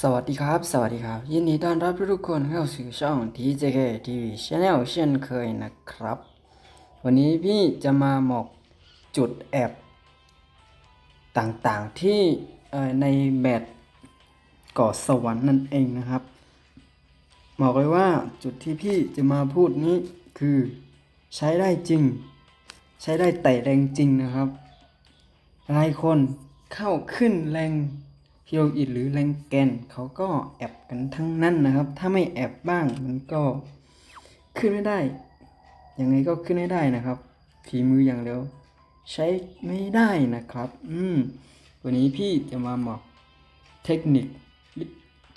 สวัสดีครับ สวัสดีครับ ยินดีต้อนรับทุกคนเข้าสู่ช่อง TJK TV Channel เช่นเคยนะครับ วันนี้พี่จะมาบอกจุดแอบต่างๆที่ในแมตช์เกาะสวรรค์นั่นเองนะครับบอกเลยว่าจุดที่พี่จะมาพูดนี้คือใช้ได้จริง ใช้ได้แต่แรงจริงนะครับหลายคนเข้าขึ้นแรง พิโรอิดหรือแรงแกนเขาก็แอบกันทั้งนั้นนะครับ ถ้าไม่แอบบ้างมันก็ขึ้นไม่ได้ ยังไงก็ขึ้นไม่ได้นะครับ ฝีมืออย่างเดียวใช้ไม่ได้นะครับ อืมวันนี้พี่จะมาบอกเทคนิค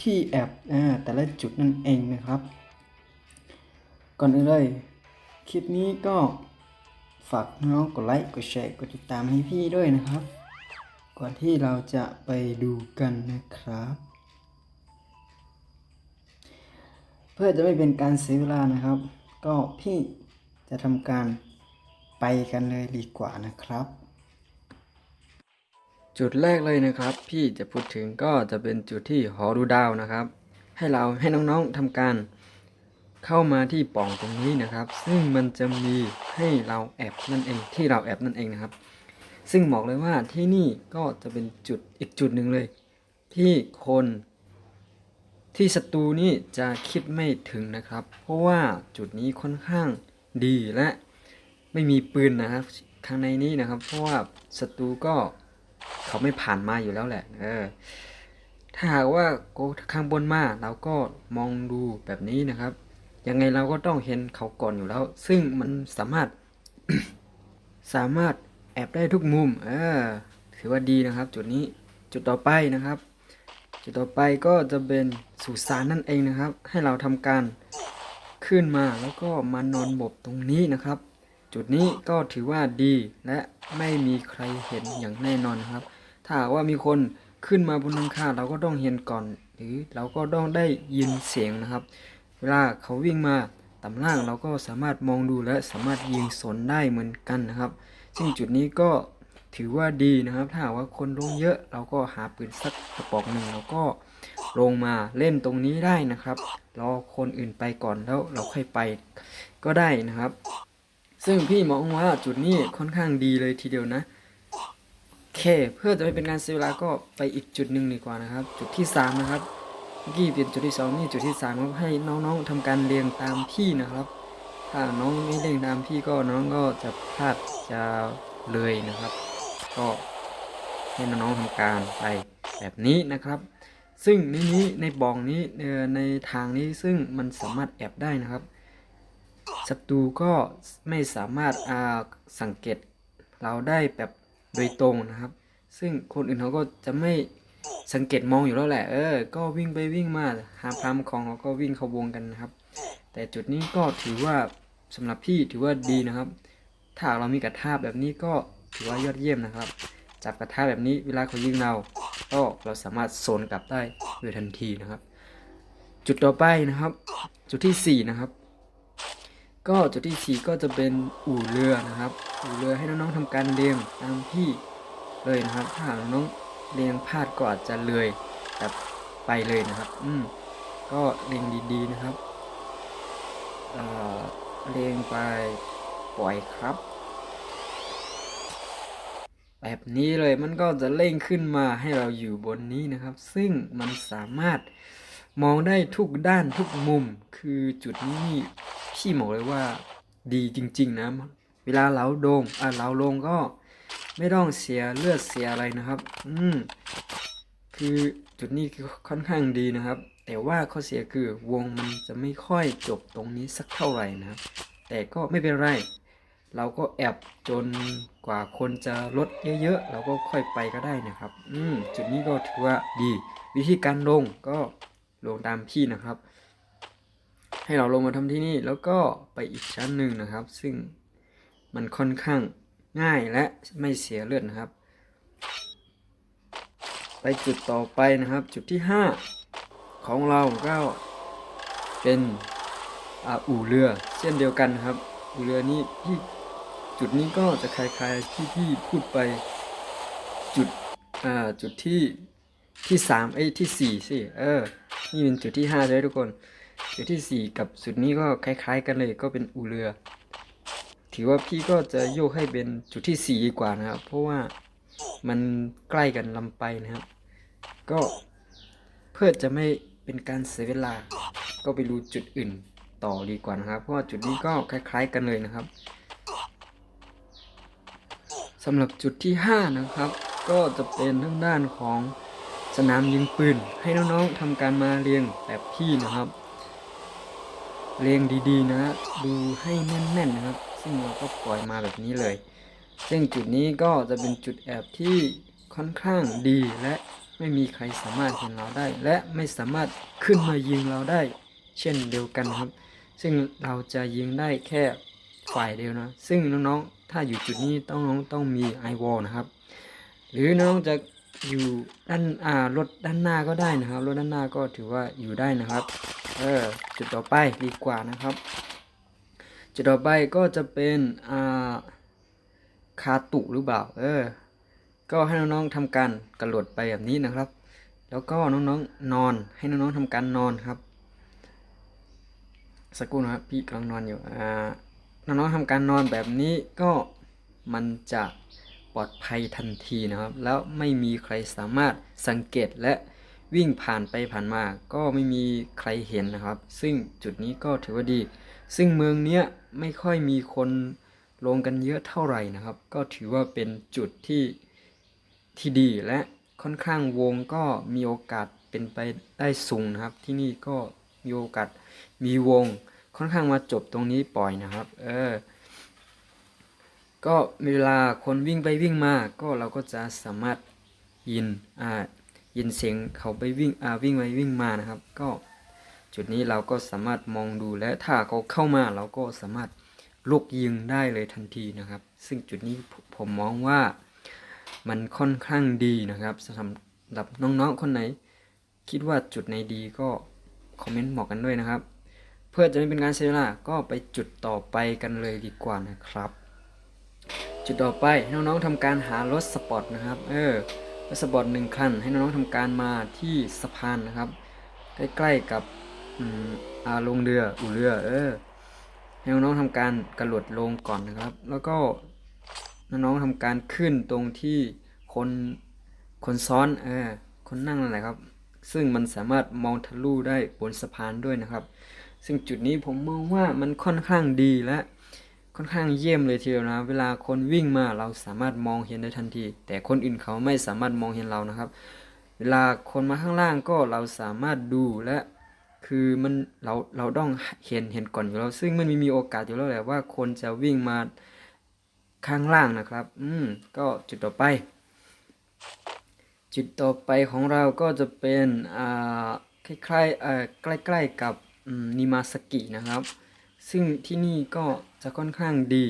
ที่แอบอ่าแต่ละจุดนั่นเองนะครับ ก่อนอื่นเลยคลิปนี้ก็ฝากน้องกดไลค์ กดแชร์ กดติดตามให้พี่ด้วยนะครับ ก่อนที่เราจะไปดูกันนะครับ เพื่อจะไม่เป็นการเสียเวลานะครับ ก็พี่จะทำการไปกันเลยดีกว่านะครับ จุดแรกเลยนะครับ พี่จะพูดถึงก็จะเป็นจุดที่หอดูดาวนะครับ ให้เราให้น้องๆทำการเข้ามาที่ป่องตรงนี้นะครับ ซึ่งมันจะมีให้เราแอบนั่นเองที่เราแอบนั่นเองนะครับ ซึ่งบอกเลยว่าที่นี่ก็จะเป็นจุดอีกจุดหนึ่งเลย ที่คนที่ศัตรูนี่จะคิดไม่ถึงนะครับ เพราะว่าจุดนี้ค่อนข้างดีและไม่มีปืนนะครับข้างในนี้นะครับ เพราะว่าศัตรูก็เขาไม่ผ่านมาอยู่แล้วแหละ เออ ถ้าหากว่าโกข้างบนมาเราก็มองดูแบบนี้นะครับ ยังไงเราก็ต้องเห็นเขาก่อนอยู่แล้ว ซึ่งมันสามารถสามารถ แอบได้ทุกมุมถือว่าดีนะครับ จุดนี้จุดต่อไปนะครับ จุดต่อไปก็จะเป็นสุสานนั่นเองนะครับ ให้เราทำการขึ้นมาแล้วก็มานอนหมบตรงนี้นะครับ จุดนี้ก็ถือว่าดีและไม่มีใครเห็นอย่างแน่นอนนครับ ถ้าว่ามีคนขึ้นมาบนหลังคาเราก็ต้องเห็นก่อน หรือเราก็ต้องได้ยินเสียงนะครับ เวลาเขาวิ่งมาต่ำล่างเราก็สามารถมองดูและสามารถยิงสนได้เหมือนกันนะครับ ซึ่งจุดนี้ก็ถือว่าดีนะครับ ถ้าว่าคนลงเยอะเราก็หาปืนสักกระบอกหนึ่งแล้วก็ลงมาเล่นตรงนี้ได้นะครับรอคนอื่นไปก่อนแล้วเราค่อยไปก็ได้นะครับ ซึ่งพี่มองว่าจุดนี้ค่อนข้างดีเลยทีเดียวนะโอเค เพื่อจะไม่เป็นการเสียเวลาก็ไปอีกจุดหนึ่งดีกว่านะครับ จุดที่สามนะครับเมื่อกี้เป็นจุดที่สองนี่จุดที่สามครับให้น้องๆทำการเรียงตามพี่นะครับ ถ้าน้องไม่เรียงตามพี่ก็น้องก็จะพลาดจะเลยนะครับ ก็ให้น้องๆทำการไปแบบนี้นะครับ ซึ่งในนี้ในบองนี้ในทางนี้ซึ่งมันสามารถแอบได้นะครับศัตรูก็ไม่สามารถาสังเกตเราได้แบบโดยตรงนะครับ ซึ่งคนอื่นเขาก็จะไม่สังเกตมองอยู่แล้วแหละ เออ ก็วิ่งไปวิ่งมาหาพรามของเขาก็วิ่งเข้าวงกันนะครับ แต่จุดนี้ก็ถือว่าสำหรับพี่ถือว่าดีนะครับ ถ้าเรามีกระทาแบบนี้ก็ถือว่ายอดเยี่ยมนะครับ จับกระทาแบบนี้เวลาเขายิงเราก็เราสามารถโซนกลับได้โดยทันทีนะครับ จุดต่อไปนะครับ จุดที่สี่นะครับ ก็จุดที่สี่ก็จะเป็นอู่เรือนะครับ อู่เรือให้น้องๆทำการเรียงตามพี่เลยนะครับ ถ้าหาน้องเรียงพลาดก็อาจจะเลยแบบไปเลยนะครับ อืมก็เรียงดีๆนะครับ เอ่อเรียงไปปล่อยครับ แบบนี้เลยมันก็จะเร่งขึ้นมาให้เราอยู่บนนี้นะครับ ซึ่งมันสามารถมองได้ทุกด้านทุกมุม คือจุดนี้นี่พี่บอกเลยว่าดีจริง ๆ นะ เวลาเราโดงอะเราลงก็ไม่ต้องเสียเลือดเสียอะไรนะครับ อืม คือจุดนี้คือค่อนข้างดีนะครับ แต่ว่าข้อเสียคือวงมันจะไม่ค่อยจบตรงนี้สักเท่าไหร่นะครับ แต่ก็ไม่เป็นไร เราก็แอบจนกว่าคนจะลดเยอะๆ เราก็ค่อยไปก็ได้นะครับ อืมจุดนี้ก็ถือว่าดี วิธีการลงก็ลงตามพี่นะครับ ให้เราลงมาทำที่นี่แล้วก็ไปอีกชั้นหนึ่งนะครับ ซึ่งมันค่อนข้างง่ายและไม่เสียเลือดนะครับ ไปจุดต่อไปนะครับ จุดที่ 5 ของเราก็เป็นอู่เรือเช่นเดียวกันครับ อู่เรือนี้ที่จุดนี้ก็จะคล้ายๆที่พี่พูดไปจุดอ่าจุดที่ที่สามเอ้ที่สี่สิเออนี่เป็นจุดที่ห้าเลยทุกคนจุดที่สี่กับจุดนี้ก็คล้ายๆ กันเลยก็เป็นอู่เรือ ถือว่าพี่ก็จะโยกให้เป็นจุดที่สี่ดีกว่านะครับ เพราะว่ามันใกล้กันลำไปนะครับ ก็เพื่อจะไม่ เป็นการเสียเวลา ก็ไปดูจุดอื่นต่อดีกว่านะครับ เพราะว่าจุดนี้ก็คล้ายๆกันเลยนะครับสำหรับจุดที่ 5 นะครับ ก็จะเป็นทางด้านของสนามยิงปืน ให้น้องๆทำการมาเรียงแบบพี่นะครับ เรียงดีๆนะดูให้แน่นๆนะครับ ซึ่งเราก็ปล่อยมาแบบนี้เลย ซึ่งจุดนี้ก็จะเป็นจุดแอบที่ค่อนข้างดีและ ไม่มีใครสามารถเห็นเราได้ และไม่สามารถขึ้นมายิงเราได้ เช่นเดียวกันครับ ซึ่งเราจะยิงได้แค่ฝ่ายเดียวนะ ซึ่งน้องๆ ถ้าอยู่จุดนี้ต้องน้องต้องมีไอวอลนะครับ หรือน้องจะอยู่ด้านอ่ารถด้านหน้าก็ได้นะครับ รถด้านหน้าก็ถือว่าอยู่ได้นะครับ เออจุดต่อไปดีกว่านะครับ จุดต่อไปก็จะเป็นอ่าคาตุหรือเปล่า เออ ก็ให้น้องๆทำการกระโดดไปแบบนี้นะครับ แล้วก็น้องๆนอนให้น้องๆทำการนอนครับสักครู่นะครับพี่กำลังนอนอยู่อ่าน้องๆทำการนอนแบบนี้ก็มันจะปลอดภัยทันทีนะครับ แล้วไม่มีใครสามารถสังเกตและวิ่งผ่านไปผ่านมา ก็ไม่มีใครเห็นนะครับ ซึ่งจุดนี้ก็ถือว่าดี ซึ่งเมืองเนี้ยไม่ค่อยมีคนลงกันเยอะเท่าไหร่นะครับ ก็ถือว่าเป็นจุดที่ ที่ดีและค่อนข้างวงก็มีโอกาสเป็นไปได้สูงนะครับ ที่นี่ก็มีโอกาสมีวงค่อนข้างมาจบตรงนี้ปล่อยนะครับ เออ ก็เวลาคนวิ่งไปวิ่งมา ก็เราก็จะสามารถยินอ่ายินเสียงเขาไปวิ่งอ่าวิ่งไปวิ่งมานะครับ ก็จุดนี้เราก็สามารถมองดูและถ้าเขาเข้ามาเราก็สามารถลุกยิงได้เลยทันทีนะครับ ซึ่งจุดนี้ผมมองว่า มันค่อนข้างดีนะครับสำหรับน้องๆคนไหน คิดว่าจุดไหนดีก็คอมเมนต์บอกกันด้วยนะครับ เพื่อจะไม่เป็นการเสียเวลาก็ไปจุดต่อไปกันเลยดีกว่านะครับ จุดต่อไปน้องๆทำการหารถสปอร์ตนะครับเออรถสปอร์ตหนึ่งคันให้น้องๆทำการมาที่สะพานนะครับ ใกล้ๆกับอืมอาลงเรืออู่เรือเออให้น้องๆทำการกระโดดลงก่อนนะครับ แล้วก็ น้องๆทำการขึ้นตรงที่คนคนซ้อนเออคนนั่งนั่นแหละครับ ซึ่งมันสามารถมองทะลุได้บนสะพานด้วยนะครับ ซึ่งจุดนี้ผมมองว่ามันค่อนข้างดีและค่อนข้างเยี่ยมเลยทีเดียวนะ เวลาคนวิ่งมาเราสามารถมองเห็นได้ทันที แต่คนอื่นเขาไม่สามารถมองเห็นเรานะครับ เวลาคนมาข้างล่างก็เราสามารถดูและคือมันเราเราต้องเห็นเห็นก่อนอยู่แล้ว ซึ่งมันไม่มีโอกาสอยู่แล้วแหละว่าคนจะวิ่งมา ข้างล่างนะครับ อืม ก็จุดต่อไป จุดต่อไปของเราก็จะเป็นอ่าคล้ายๆเอ่อใกล้ๆกับนิมาสกินะครับ ซึ่งที่นี่ก็จะค่อนข้างดี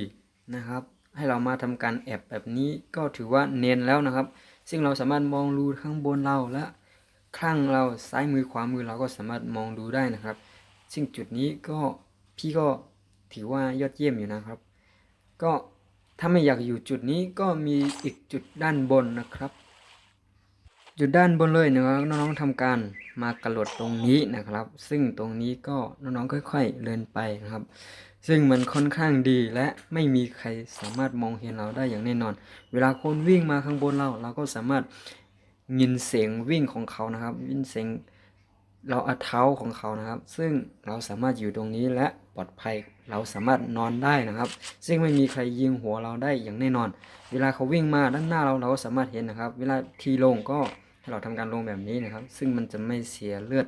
นะครับ ให้เรามาทำการแอบแบบนี้ก็ถือว่าเนียนแล้วนะครับ ซึ่งเราสามารถมองดูข้างบนเราและข้างเราซ้ายมือขวามือเราก็สามารถมองดูได้นะครับ ซึ่งจุดนี้ก็พี่ก็ถือว่ายอดเยี่ยมอยู่นะครับ ก็ ถ้าไม่อยากอยู่จุดนี้ก็มีอีกจุดด้านบนนะครับ จุดด้านบนเลยนะครับน้องๆทำการมากระโดดตรงนี้นะครับ ซึ่งตรงนี้ก็น้องๆค่อยๆเดินไปนะครับ ซึ่งมันค่อนข้างดีและไม่มีใครสามารถมองเห็นเราได้อย่างแน่นอน เวลาคนวิ่งมาข้างบนเราเราก็สามารถยินเสียงวิ่งของเขานะครับยินเสียงเราเอาเท้าของเขานะครับ ซึ่งเราสามารถอยู่ตรงนี้และ ปลอดภัยเราสามารถนอนได้นะครับ ซึ่งไม่มีใครยิงหัวเราได้อย่างแน่นอน เวลาเขาวิ่งมาด้านหน้าเราเราก็สามารถเห็นนะครับ เวลาทีลงก็ให้เราทำการลงแบบนี้นะครับ ซึ่งมันจะไม่เสียเลือด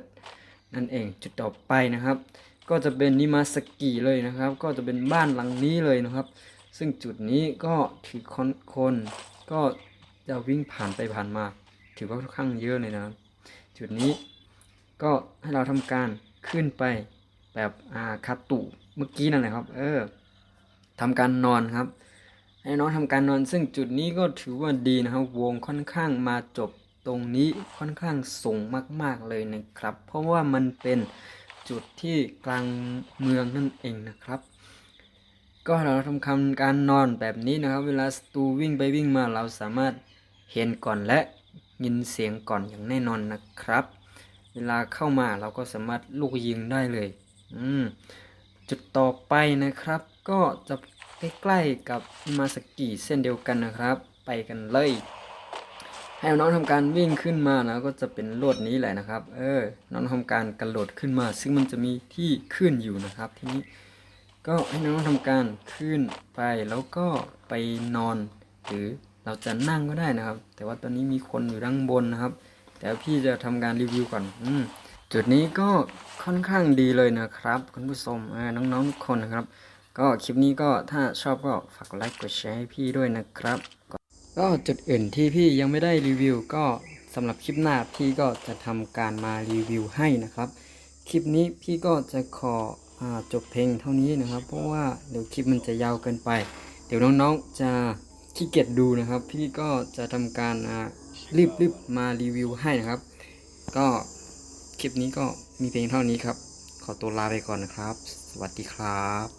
นั่นเองจุดต่อไปนะครับ ก็จะเป็นนิมาสกิเลยนะครับ ก็จะเป็นบ้านหลังนี้เลยนะครับ ซึ่งจุดนี้ก็ถือคนคนก็จะวิ่งผ่านไปผ่านมา ถือว่าค่อนข้างเยอะเลยนะครับ จุดนี้ก็ให้เราทำการขึ้นไป แบบอาคาตุเมื่อกี้นั่นแหละครับ เออทำการนอนครับให้น้องทำการนอนซึ่งจุดนี้ก็ถือว่าดีนะครับ วงค่อนข้างมาจบตรงนี้ค่อนข้างสูงมาก ๆเลยนะครับ เพราะว่ามันเป็นจุดที่กลางเมืองนั่นเองนะครับ ก็เราทำคำการนอนแบบนี้นะครับ เวลาศัตรูวิ่งไปวิ่งมาเราสามารถเห็นก่อนและยินเสียงก่อนอย่างแน่นอนนะครับ เวลาเข้ามาเราก็สามารถลูกยิงได้เลย อืมจุดต่อไปนะครับ ก็จะใกล้ๆกับมาสกิเส้นเดียวกันนะครับ ไปกันเลย ให้น้องทำการวิ่งขึ้นมานะก็จะเป็นลวดนี้แหละนะครับ เออ น้องทำการกระโดดขึ้นมา ซึ่งมันจะมีที่ขึ้นอยู่นะครับทีนี้ก็ให้น้องทำการขึ้นไปแล้วก็ไปนอน หรือเราจะนั่งก็ได้นะครับ แต่ว่าตอนนี้มีคนอยู่ด้านบนนะครับ แต่พี่จะทำการรีวิวก่อน อืม จุดนี้ก็ค่อนข้างดีเลยนะครับ คุณผู้ชมน้องๆทุกคนนะครับ ก็คลิปนี้ก็ถ้าชอบก็ฝากกดไลค์กดแชร์ให้พี่ด้วยนะครับ ก็จุดอื่นที่พี่ยังไม่ได้รีวิว ก็สำหรับคลิปหน้าพี่ก็จะทำการมารีวิวให้นะครับ คลิปนี้พี่ก็จะขออจบเพลงเท่านี้นะครับ เพราะว่าเดี๋ยวคลิปมันจะยาวเกินไป เดี๋ยวน้องๆจะขี้เกียจดูนะครับ พี่ก็จะทำการรีบๆมารีวิวให้นะครับ ก็ คลิปนี้ก็มีเพียงเท่านี้ครับ ขอตัวลาไปก่อนนะครับ สวัสดีครับ